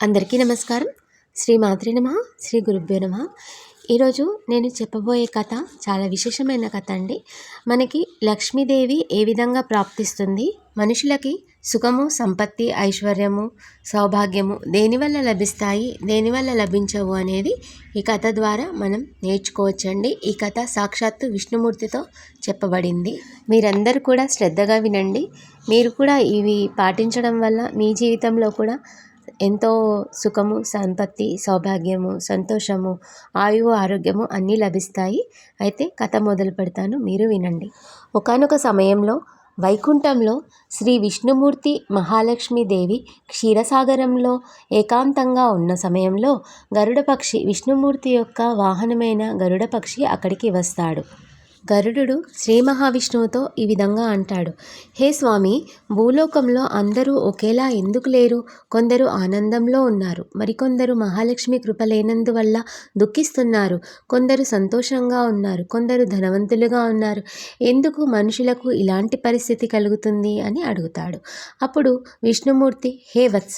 అందరికీ నమస్కారం. శ్రీ మాతృ నమ శ్రీ గురుభ్యో నమ. ఈరోజు నేను చెప్పబోయే కథ చాలా విశేషమైన కథ అండి. మనకి లక్ష్మీదేవి ఏ విధంగా ప్రాప్తిస్తుంది? మనుషులకి సుఖము సంపత్తి ఐశ్వర్యము సౌభాగ్యము దేనివల్ల లభిస్తాయి? దేనివల్ల లభించవు అనేది ఈ కథ ద్వారా మనం నేర్చుకోవచ్చండి. ఈ కథ సాక్షాత్తు విష్ణుమూర్తితో చెప్పబడింది. మీరందరూ కూడా శ్రద్ధగా వినండి. మీరు కూడా ఇవి పాటించడం వల్ల మీ జీవితంలో కూడా ఎంతో సుఖము సంపత్తి సౌభాగ్యము సంతోషము ఆయువు ఆరోగ్యము అన్నీ లభిస్తాయి. అయితే కథ మొదలు పెడతాను మీరు వినండి. ఒకానొక సమయంలో వైకుంఠంలో శ్రీ విష్ణుమూర్తి మహాలక్ష్మీదేవి క్షీరసాగరంలో ఏకాంతంగా ఉన్న సమయంలో గరుడపక్షి విష్ణుమూర్తి యొక్క వాహనమైన గరుడపక్షి అక్కడికి వస్తాడు. గరుడు శ్రీ మహావిష్ణువుతో ఈ విధంగా అంటాడు. హే స్వామి భూలోకంలో అందరూ ఒకేలా ఎందుకు లేరు? కొందరు ఆనందంలో ఉన్నారు. మరికొందరు మహాలక్ష్మి కృప లేనందువల్ల దుఃఖిస్తున్నారు. కొందరు సంతోషంగా ఉన్నారు. కొందరు ధనవంతులుగా ఉన్నారు. ఎందుకు మనుషులకు ఇలాంటి పరిస్థితి కలుగుతుంది? అని అడుగుతాడు. అప్పుడు విష్ణుమూర్తి హే వత్స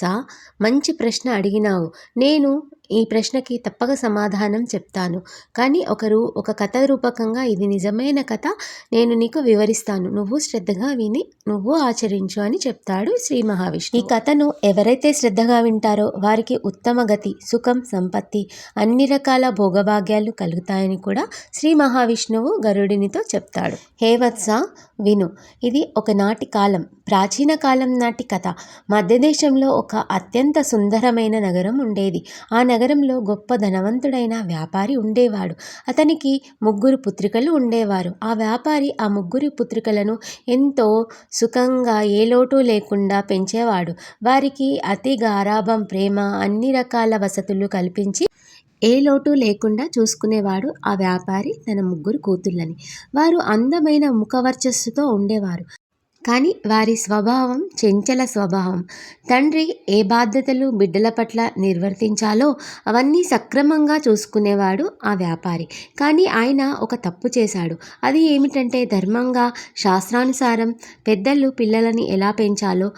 మంచి ప్రశ్న అడిగినావు. నేను ఈ ప్రశ్నకి తప్పక సమాధానం చెప్తాను. కానీ ఒకరు ఒక కథ రూపకంగా ఇది నిజమైన కథ నేను నీకు వివరిస్తాను. నువ్వు శ్రద్ధగా విని నువ్వు ఆచరించు అని చెప్తాడు శ్రీ మహావిష్ణు ఈ కథను ఎవరైతే శ్రద్ధగా వింటారో వారికి ఉత్తమ గతి సుఖం సంపత్తి అన్ని రకాల భోగభాగ్యాలు కలుగుతాయని కూడా శ్రీ మహావిష్ణువు గరుడినితో చెప్తాడు. హే వత్స విను. ఇది ఒకనాటి కాలం. ప్రాచీన కాలం నాటి కథ. మధ్యదేశంలో ఒక అత్యంత సుందరమైన నగరం ఉండేది. ఆ నగరంలో గొప్ప ధనవంతుడైన వ్యాపారి ఉండేవాడు. అతనికి ముగ్గురు పుత్రికలు ఉండేవారు. ఆ వ్యాపారి ఆ ముగ్గురి పుత్రికలను ఎంతో సుఖంగా ఏ లోటు లేకుండా పెంచేవాడు. వారికి అతి గారాభం ప్రేమ అన్ని రకాల వసతులు కల్పించి ఏ లోటు లేకుండా చూసుకునేవాడు ఆ వ్యాపారి తన ముగ్గురు కూతుళ్ళని. వారు అందమైన ముఖవర్చస్సుతో ఉండేవారు. కానీ వారి స్వభావం చెంచల స్వభావం. తండ్రి ఏ బాధ్యతలు బిడ్డల పట్ల నిర్వర్తించాలో అవన్నీ సక్రమంగా చూసుకునేవాడు ఆ వ్యాపారి. కానీ ఆయన ఒక తప్పు చేశాడు. అది ఏమిటంటే ధర్మంగా శాస్త్రానుసారం పెద్దలు పిల్లలని ఎలా పెంచాలో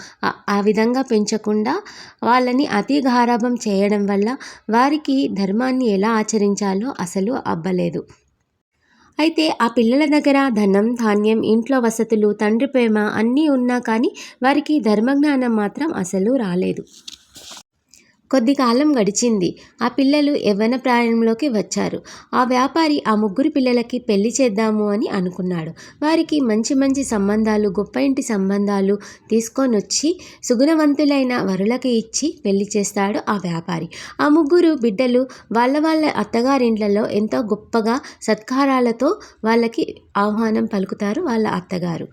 ఆ విధంగా పెంచకుండా వాళ్ళని అతి గారాభం చేయడం వల్ల వారికి ధర్మాన్ని ఎలా ఆచరించాలో అసలు అబ్బలేదు. అయితే ఆ పిల్లల దగ్గర ధనం ధాన్యం ఇంట్లో వసతులు తండ్రి ప్రేమ అన్నీ ఉన్నా కానీ వారికి ధర్మజ్ఞానం మాత్రం అసలు రాలేదు. కొద్ది కాలం గడిచింది. ఆ పిల్లలు యవ్వన ప్రాయంలోకి వచ్చారు. ఆ వ్యాపారి ఆ ముగ్గురు పిల్లలకి పెళ్ళి చేద్దాము అని అనుకున్నాడు. వారికి మంచి మంచి సంబంధాలు గొప్ప ఇంటి సంబంధాలు తీసుకొని వచ్చి సుగుణవంతులైన వరులకి ఇచ్చి పెళ్ళి చేస్తాడు ఆ వ్యాపారి. ఆ ముగ్గురు బిడ్డలు వాళ్ళ వాళ్ళ అత్తగారింట్లలో ఎంతో గొప్పగా సత్కారాలతో వాళ్ళకి ఆహ్వానం పలుకుతారు వాళ్ళ అత్తగారు.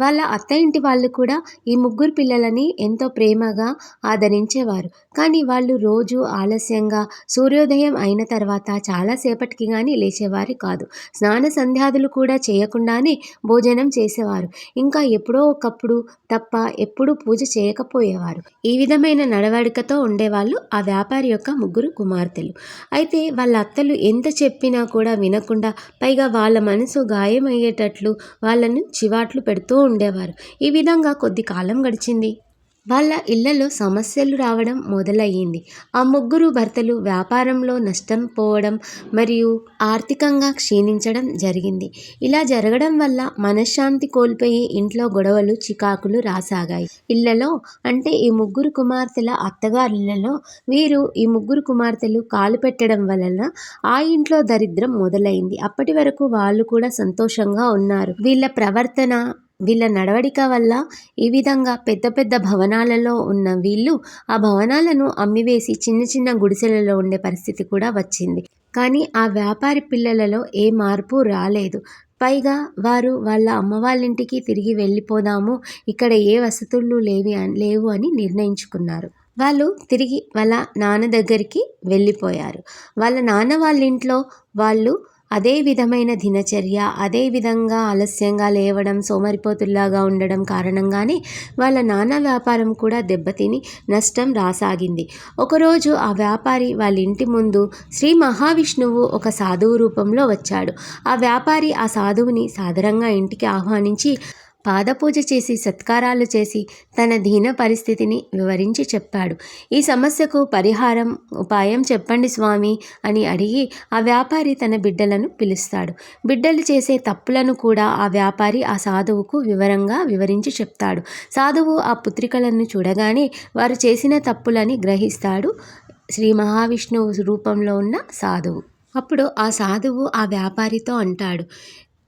వాళ్ళ అత్త ఇంటి వాళ్ళు కూడా ఈ ముగ్గురు పిల్లలని ఎంతో ప్రేమగా ఆదరించేవారు. కానీ వాళ్ళు రోజు ఆలస్యంగా సూర్యోదయం అయిన తర్వాత చాలాసేపటికి కానీ లేచేవారు కాదు. స్నాన సంధ్యాదులు కూడా చేయకుండానే భోజనం చేసేవారు. ఇంకా ఎప్పుడో ఒకప్పుడు తప్ప ఎప్పుడూ పూజ చేయకపోయేవారు. ఈ విధమైన నడవడికతో ఉండేవాళ్ళు ఆ వ్యాపారి యొక్క ముగ్గురు కుమార్తెలు. అయితే వాళ్ళ అత్తలు ఎంత చెప్పినా కూడా వినకుండా పైగా వాళ్ళ మనసు గాయమయ్యేటట్లు వాళ్ళను చివాట్లు పెడుతూ ఉండేవారు. ఈ విధంగా కొద్ది కాలం గడిచింది. వాళ్ళ ఇళ్ళలో సమస్యలు రావడం మొదలయ్యింది. ఆ ముగ్గురు భర్తలు వ్యాపారంలో నష్టం పోవడం మరియు ఆర్థికంగా క్షీణించడం జరిగింది. ఇలా జరగడం వల్ల మనశ్శాంతి కోల్పోయి ఇంట్లో గొడవలు చికాకులు రాసాగాయి. ఇళ్ళలో అంటే ఈ ముగ్గురు కుమార్తెల అత్తగారిళ్ళలో వీరు ఈ ముగ్గురు కుమార్తెలు కాలు పెట్టడం వలన ఆ ఇంట్లో దరిద్రం మొదలైంది. అప్పటి వరకు వాళ్ళు కూడా సంతోషంగా ఉన్నారు. వీళ్ళ ప్రవర్తన వీళ్ళ నడవడిక వల్ల ఈ విధంగా పెద్ద పెద్ద భవనాలలో ఉన్న వీళ్ళు ఆ భవనాలను అమ్మివేసి చిన్న చిన్న గుడిసెలలో ఉండే పరిస్థితి కూడా వచ్చింది. కానీ ఆ వ్యాపారి పిల్లలలో ఏ మార్పు రాలేదు. పైగా వారు వాళ్ళ అమ్మ వాళ్ళింటికి తిరిగి వెళ్ళిపోదాము ఇక్కడ ఏ వసతులు లేవి లేవు అని నిర్ణయించుకున్నారు. వాళ్ళు తిరిగి వాళ్ళ నాన్న దగ్గరికి వెళ్ళిపోయారు. వాళ్ళ నాన్న వాళ్ళ ఇంట్లో వాళ్ళు అదే విధమైన దినచర్య అదే విధంగా ఆలస్యంగా లేవడం సోమరిపోతుల్లాగా ఉండడం కారణంగానే వాళ్ళ నాన్న వ్యాపారం కూడా దెబ్బతిని నష్టం రాసాగింది. ఒకరోజు ఆ వ్యాపారి వాళ్ళ ఇంటి ముందు శ్రీ మహావిష్ణువు ఒక సాధువు రూపంలో వచ్చాడు. ఆ వ్యాపారి ఆ సాధువుని సాదరంగా ఇంటికి ఆహ్వానించి పాదపూజ చేసి సత్కారాలు చేసి తన దీన పరిస్థితిని వివరించి చెప్పాడు. ఈ సమస్యకు పరిహారం ఉపాయం చెప్పండి స్వామి అని అడిగి ఆ వ్యాపారి తన బిడ్డలను పిలుస్తాడు. బిడ్డలు చేసే తప్పులను కూడా ఆ వ్యాపారి ఆ సాధువుకు వివరంగా వివరించి చెప్తాడు. సాధువు ఆ పుత్రికలను చూడగానే వారు చేసిన తప్పులని గ్రహిస్తాడు శ్రీ మహావిష్ణువు రూపంలో ఉన్న సాధువు. అప్పుడు ఆ సాధువు ఆ వ్యాపారితో అంటాడు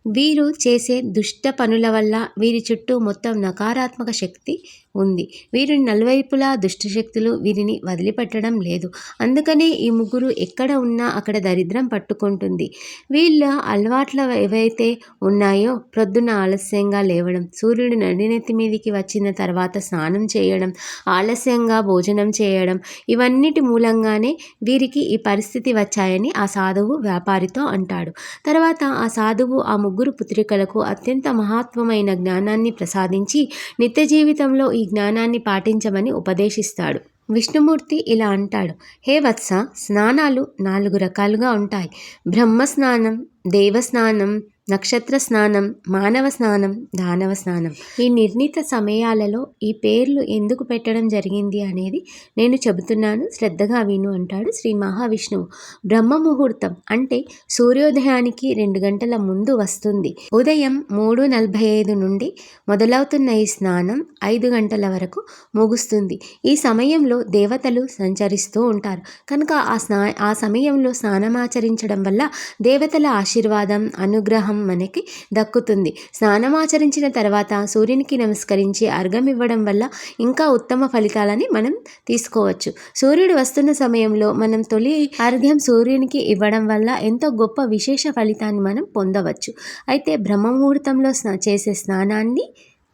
వీరు చేసే దుష్ట పనుల వల్ల వీరి చుట్టూ మొత్తం నకారాత్మక శక్తి ఉంది. వీరిని నలువైపులా దుష్టశక్తులు వీరిని వదిలిపెట్టడం లేదు. అందుకనే ఈ ముగ్గురు ఎక్కడ ఉన్నా అక్కడ దరిద్రం పట్టుకుంటుంది. వీళ్ళ అలవాట్లు ఏవైతే ఉన్నాయో ప్రొద్దున ఆలస్యంగా లేవడం సూర్యుడు నడినెత్తి మీదికి వచ్చిన తర్వాత స్నానం చేయడం ఆలస్యంగా భోజనం చేయడం ఇవన్నిటి మూలంగానే వీరికి ఈ పరిస్థితి వచ్చాయని ఆ సాధువు వ్యాపారితో అంటాడు. తర్వాత ఆ సాధువు ఆ ముగ్గురు పుత్రికలకు అత్యంత మహత్వమైన జ్ఞానాన్ని ప్రసాదించి నిత్య జీవితంలో ఈ జ్ఞానాన్ని పాటించమని ఉపదేశిస్తాడు. విష్ణుమూర్తి ఇలా అంటాడు హే వత్స స్నానాలు నాలుగు రకాలుగా ఉంటాయి. బ్రహ్మ స్నానం దేవ స్నానం నక్షత్ర స్నానం మానవ స్నానం దానవ స్నానం. ఈ నిర్ణీత సమయాలలో ఈ పేర్లు ఎందుకు పెట్టడం జరిగింది అనేది నేను చెబుతున్నాను. శ్రద్ధగా విను అంటాడు శ్రీ మహావిష్ణువు. బ్రహ్మ ముహూర్తం అంటే సూర్యోదయానికి రెండు గంటల ముందు వస్తుంది. ఉదయం మూడు నలభై ఐదు నుండి మొదలవుతున్న ఈ స్నానం ఐదు గంటల వరకు ముగుస్తుంది. ఈ సమయంలో దేవతలు సంచరిస్తూ ఉంటారు. కనుక ఆ స్నా ఆ సమయంలో స్నానమాచరించడం వల్ల దేవతల ఆశీర్వాదం అనుగ్రహం మనకి దక్కుతుంది. స్నానమాచరించిన తర్వాత సూర్యునికి నమస్కరించి అర్ఘం ఇవ్వడం వల్ల ఇంకా ఉత్తమ ఫలితాలని మనం తీసుకోవచ్చు. సూర్యుడు వస్తున్న సమయంలో మనం తొలి అర్ఘ్యం సూర్యునికి ఇవ్వడం వల్ల ఎంతో గొప్ప విశేష ఫలితాన్ని మనం పొందవచ్చు. అయితే బ్రహ్మముహూర్తంలో స్నా చేసే స్నానాన్ని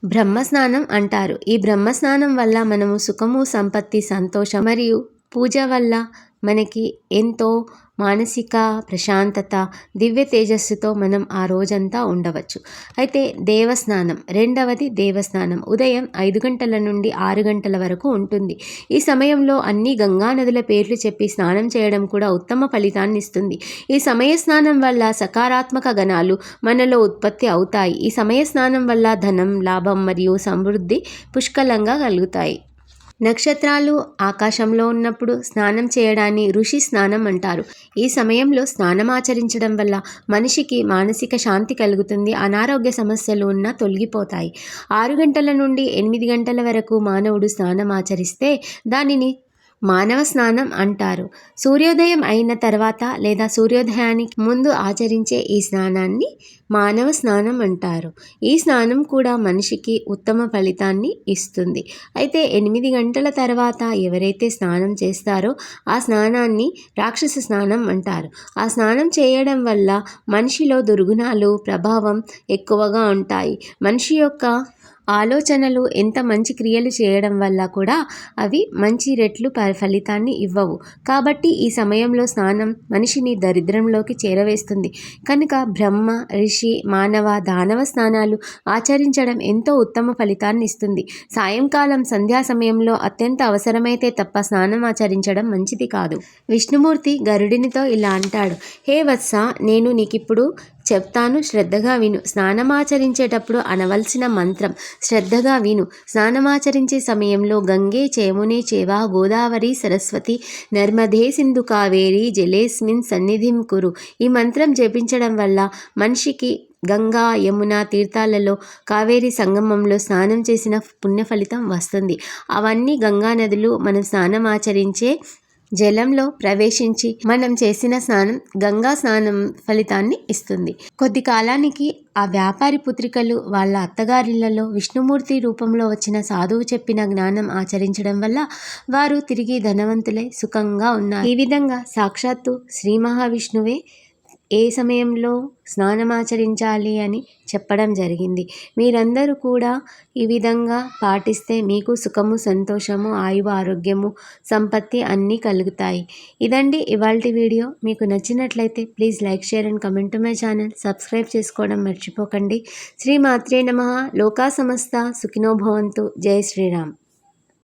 బ్రహ్మస్నానం అంటారు. ఈ బ్రహ్మస్నానం వల్ల మనము సుఖము సంపత్తి సంతోషం మరియు పూజ వల్ల మనకి ఎంతో మానసిక ప్రశాంతత దివ్య తేజస్సుతో మనం ఆ రోజంతా ఉండవచ్చు. అయితే దేవస్నానం రెండవది దేవస్నానం. ఉదయం ఐదు గంటల నుండి ఆరు గంటల వరకు ఉంటుంది. ఈ సమయంలో అన్ని గంగా నదుల పేర్లు చెప్పి స్నానం చేయడం కూడా ఉత్తమ ఫలితాన్ని ఇస్తుంది. ఈ సమయ స్నానం వల్ల సకారాత్మక గణాలు మనలో ఉత్పత్తి అవుతాయి. ఈ సమయ స్నానం వల్ల ధనం లాభం మరియు సమృద్ధి పుష్కలంగా కలుగుతాయి. నక్షత్రాలు ఆకాశంలో ఉన్నప్పుడు స్నానం చేయడాన్ని ఋషి స్నానం అంటారు. ఈ సమయంలో స్నానం ఆచరించడం వల్ల మనిషికి మానసిక శాంతి కలుగుతుంది అనారోగ్య సమస్యలు ఉన్నా తొలగిపోతాయి. ఆరు గంటల నుండి ఎనిమిది గంటల వరకు మానవుడు స్నానం ఆచరిస్తే దానిని మానవ స్నానం అంటారు. సూర్యోదయం అయిన తర్వాత లేదా సూర్యోదయానికి ముందు ఆచరించే ఈ స్నానాన్ని మానవ స్నానం అంటారు. ఈ స్నానం కూడా మనిషికి ఉత్తమ ఫలితాన్ని ఇస్తుంది. అయితే ఎనిమిది గంటల తర్వాత ఎవరైతే స్నానం చేస్తారో ఆ స్నానాన్ని రాక్షస స్నానం అంటారు. ఆ స్నానం చేయడం వల్ల మనిషిలో దుర్గుణాలు ప్రభావం ఎక్కువగా ఉంటాయి. మనిషి యొక్క ఆలోచనలు ఎంత మంచి క్రియలు చేయడం వల్ల కూడా అవి మంచి రెట్లు ఫలితాన్ని ఇవ్వవు. కాబట్టి ఈ సమయంలో స్నానం మనిషిని దరిద్రంలోకి చేరవేస్తుంది. కనుక బ్రహ్మ ఋషి మానవ దానవ స్నానాలు ఆచరించడం ఎంతో ఉత్తమ ఫలితాన్ని ఇస్తుంది. సాయంకాలం సంధ్యా సమయంలో అత్యంత అవసరమైతే తప్ప స్నానం ఆచరించడం మంచిది కాదు. విష్ణుమూర్తి గరుడినితో ఇలా అంటాడు. హే వత్స నేను నీకిప్పుడు చెప్తాను శ్రద్ధగా విను. స్నానమాచరించేటప్పుడు అనవలసిన మంత్రం శ్రద్ధగా విను. స్నానమాచరించే సమయంలో గంగే చేమునే చేవా గోదావరి సరస్వతి నర్మదే సింధు కావేరి జలేస్మిన్ సన్నిధిం కురు. ఈ మంత్రం జపించడం వల్ల మనిషికి గంగా యమున తీర్థాలలో కావేరి సంగమంలో స్నానం చేసిన పుణ్య ఫలితం వస్తుంది. అవన్నీ గంగా నదులు మనం స్నానం ఆచరించే జలంలో ప్రవేశించి మనం చేసిన స్నానం గంగా స్నానం ఫలితాన్ని ఇస్తుంది. కొద్ది కాలానికి ఆ వ్యాపారి పుత్రికలు వాళ్ళ అత్తగారిళ్ళలో విష్ణుమూర్తి రూపంలో వచ్చిన సాధువు చెప్పిన జ్ఞానం ఆచరించడం వల్ల వారు తిరిగి ధనవంతులై సుఖంగా ఉన్నారు. ఈ విధంగా సాక్షాత్తు శ్రీ మహావిష్ణువే ఏ సమయంలో స్నానమాచరించాలి అని చెప్పడం జరిగింది. మీరందరూ కూడా ఈ విధంగా పాటిస్తే మీకు సుఖము సంతోషము ఆయువు ఆరోగ్యము సంపత్తి అన్నీ కలుగుతాయి. ఇదండి ఇవాళ వీడియో. మీకు నచ్చినట్లయితే please like share and comment my channel. Subscribe చేసుకోవడం మర్చిపోకండి. శ్రీ మాత్రే నమ. లోకా సమస్త. సుఖినోభవంతు జయ జై శ్రీరామ్.